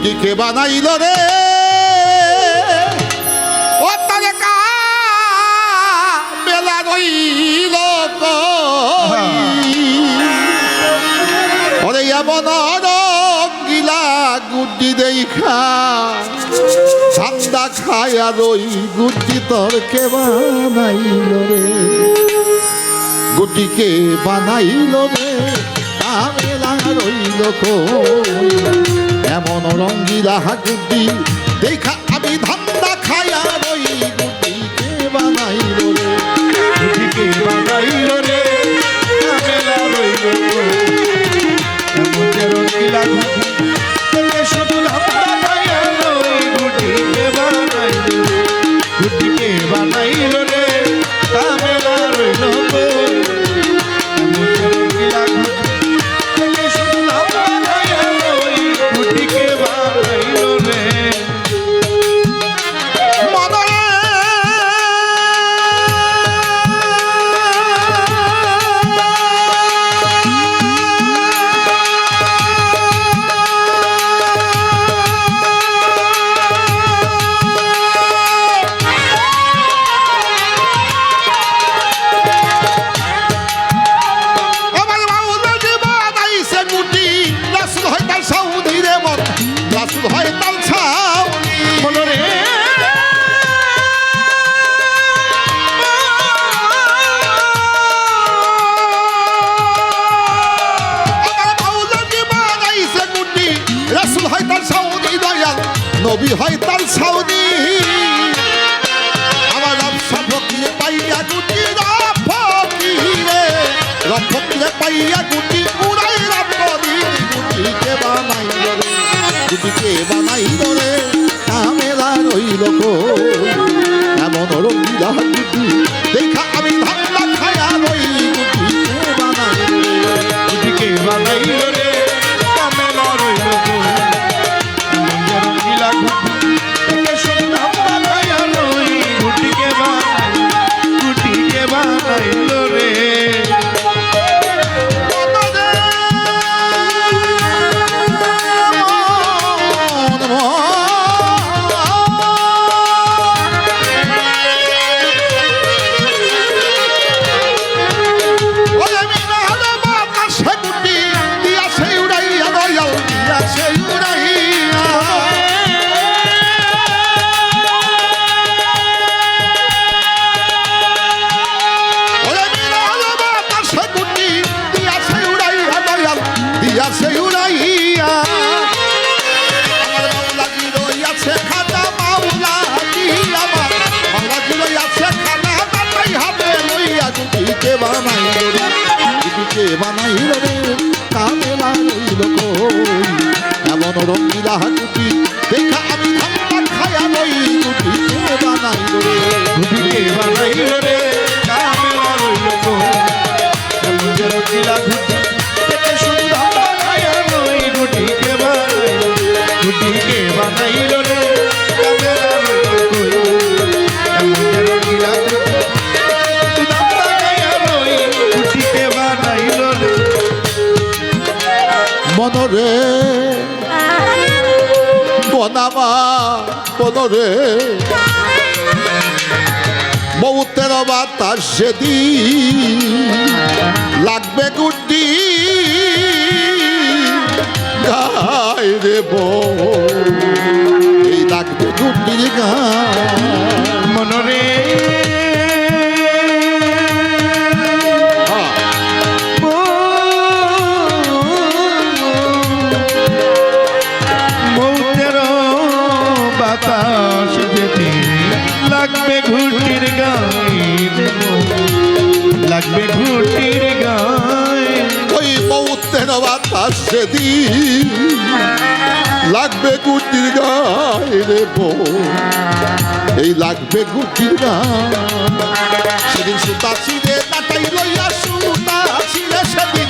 গুটিকে বানাইল রে? ও খায় আর ওই গুড্ডি তোর কে বানাইল রে? গুটিকে বানাইল রে? কামেলা রইল কই? এমন রঙ্গিলা হাকুদ্দি দেখা আমি তার সাউদি আমার রব ফকিরে পাইয়া গুটি রব ফকিরে। রব ফকিরে পাইয়া গুটি উড়াই রব করি গুটিকে বানাইল রে, গুটিকে বানাইল রে কামেলা রইল এমন দেখা বানাইল রে কামেলা রইল কই এমন রঙ্গিলা গুটি দেখা আমি ধান্দা খায়া লই গুটিকে বানাইল রে গুটিকে বানাইল রে কামেলা রইল মঞ্জে রঙ্গিলা মনরে বনামা মনরে বহুতের বাতাস সেদিন লাগবে গুটি গায় রে এই লাগবে গুটির গায় মনরে ঘুটির গায়ে লাগবে ঘুটির গায়ে। ওই বহুতের বাতাস সেদিন লাগবে গুটির গায় বউ। এই লাগবে গুটির গায়। সেদিন সুতা ছিঁড়ে নাটাই লইয়া সুতা ছিঁড়ে সেদিন